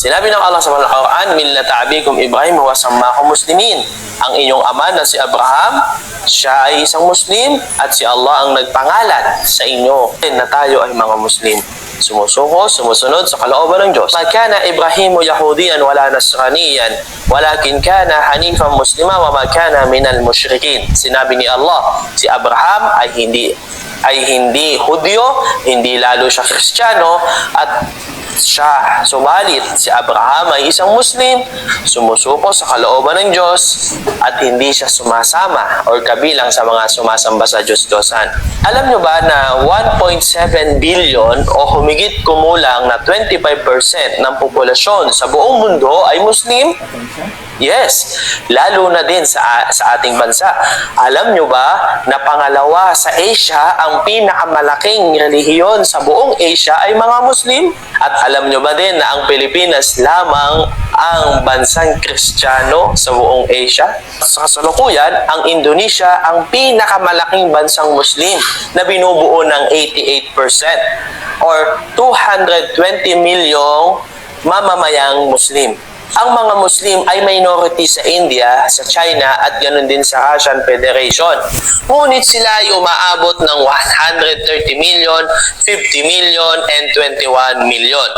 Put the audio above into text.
Sinabi ng Allah sa Al-Quran, Millata abikum Ibrahim wa sammakum muslimin. Ang inyong ama na si Abraham, siya ay isang Muslim at si Allah ang nagpangalan sa inyo na tayo ay mga Muslim. Sumusuko, sumusunod sa kalooban ng Diyos. Ma kana Ibrahimu Yahudiyan wala Nasraniyan, walakin kana Hanifan Muslima wa ma kana minal mushrikin. Sinabi ni Allah, si Abraham ay hindi ay hindi Hudyo, hindi lalo siya Kristiyano, at siya, subalit si Abraham ay isang Muslim, sumusuko sa kalooban ng Diyos, at hindi siya sumasama or kabilang sa mga sumasamba sa Diyos-Diyosan. Alam nyo ba na 1.7 billion o humigit kumulang na 25% ng populasyon sa buong mundo ay Muslim? Yes, lalo na din sa, sa ating bansa. Alam nyo ba na pangalawa sa Asia, ang pinakamalaking relihiyon sa buong Asia ay mga Muslim? At alam nyo ba din na ang Pilipinas lamang ang bansang Kristiyano sa buong Asia? Sa kasalukuyan, ang Indonesia ang pinakamalaking bansang Muslim na binubuo ng 88% or 220 milyong mamamayang Muslim. Ang mga Muslim ay minority sa India, sa China at ganoon din sa Russian Federation. Ngunit sila ay umaabot ng 130 million, 50 million, and 21 million.